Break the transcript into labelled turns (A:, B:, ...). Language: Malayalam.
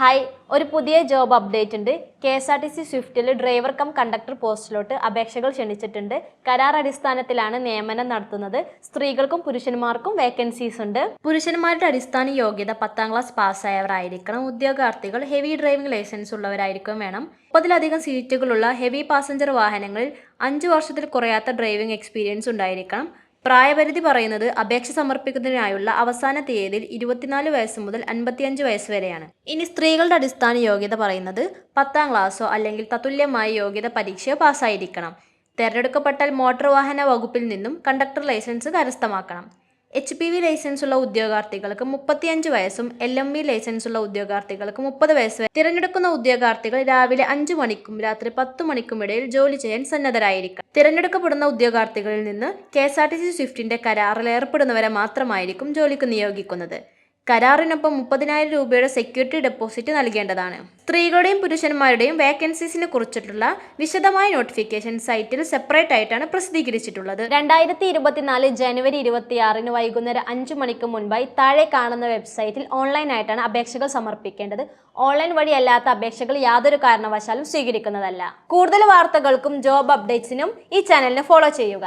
A: ഹായ് ഒരു പുതിയ ജോബ് അപ്ഡേറ്റ് ഉണ്ട്. K S R T C സ്വിഫ്റ്റിൽ driver cum conductor പോസ്റ്റിലോട്ട് അപേക്ഷകൾ ക്ഷണിച്ചിട്ടുണ്ട്. കരാർ അടിസ്ഥാനത്തിലാണ് നിയമനം നടത്തുന്നത്. സ്ത്രീകൾക്കും പുരുഷന്മാർക്കും വേക്കൻസീസ് ഉണ്ട്. പുരുഷന്മാരുടെ അടിസ്ഥാന യോഗ്യത പത്താം ക്ലാസ് പാസ്സായവരായിരിക്കണം. ഉദ്യോഗാർത്ഥികൾ ഹെവി ഡ്രൈവിംഗ് ലൈസൻസ് ഉള്ളവരായിരിക്കും വേണം. മുപ്പതിലധികം സീറ്റുകളുള്ള ഹെവി പാസഞ്ചർ വാഹനങ്ങളിൽ അഞ്ച് വർഷത്തിൽ കുറയാത്ത ഡ്രൈവിംഗ് എക്സ്പീരിയൻസ് ഉണ്ടായിരിക്കണം. പ്രായപരിധി പറയുന്നത് അപേക്ഷ സമർപ്പിക്കുന്നതിനായുള്ള അവസാന തീയതിയിൽ ഇരുപത്തിനാല് വയസ്സ് മുതൽ അൻപത്തിയഞ്ച് വയസ്സ് വരെയാണ്. ഇനി സ്ത്രീകളുടെ അടിസ്ഥാന യോഗ്യത പറയുന്നത് പത്താം ക്ലാസ്സോ അല്ലെങ്കിൽ തത്തുല്യമായ യോഗ്യത പരീക്ഷയോ പാസ്സായിരിക്കണം. തിരഞ്ഞെടുക്കപ്പെട്ടാൽ മോട്ടോർ വാഹന വകുപ്പിൽ നിന്നും കണ്ടക്ടർ ലൈസൻസ് കരസ്ഥമാക്കണം. എച്ച് പി വി ലൈസൻസുള്ള ഉദ്യോഗാർത്ഥികൾക്ക് മുപ്പത്തിയഞ്ച് വയസ്സും എൽ എം വി ലൈസൻസുള്ള ഉദ്യോഗാർത്ഥികൾക്ക് മുപ്പത് വയസ്സ് വരെ തിരഞ്ഞെടുക്കുന്ന ഉദ്യോഗാർത്ഥികൾ രാവിലെ അഞ്ച് മണിക്കും രാത്രി പത്ത് മണിക്കും ഇടയിൽ ജോലി ചെയ്യാൻ സന്നദ്ധരായിരിക്കും തിരഞ്ഞെടുക്കപ്പെടുന്ന ഉദ്യോഗാർത്ഥികളിൽ നിന്ന് K S R T C സ്വിഫ്റ്റിന്റെ കരാറിൽ ഏർപ്പെടുന്നവരെ മാത്രമായിരിക്കും ജോലിക്ക് നിയോഗിക്കുന്നത്. കരാറിനൊപ്പം മുപ്പതിനായിരം രൂപയുടെ സെക്യൂരിറ്റി ഡെപ്പോസിറ്റ് നൽകേണ്ടതാണ്. സ്ത്രീകളുടെയും പുരുഷന്മാരുടെയും വേക്കൻസീസിനെ കുറിച്ചിട്ടുള്ള വിശദമായ നോട്ടിഫിക്കേഷൻ സൈറ്റിൽ സെപ്പറേറ്റ് ആയിട്ടാണ് പ്രസിദ്ധീകരിച്ചിട്ടുള്ളത്. രണ്ടായിരത്തി ഇരുപത്തിനാല് ജനുവരി ഇരുപത്തിയാറിന് വൈകുന്നേരം അഞ്ചു മണിക്ക് മുൻപായി താഴെ കാണുന്ന വെബ്സൈറ്റിൽ ഓൺലൈനായിട്ടാണ് അപേക്ഷകൾ സമർപ്പിക്കേണ്ടത്. ഓൺലൈൻ വഴി അല്ലാത്ത അപേക്ഷകൾ യാതൊരു കാരണവശാലും സ്വീകരിക്കുന്നതല്ല. കൂടുതൽ വാർത്തകൾക്കും ജോബ് അപ്ഡേറ്റ്സിനും ഈ ചാനലിനെ ഫോളോ ചെയ്യുക.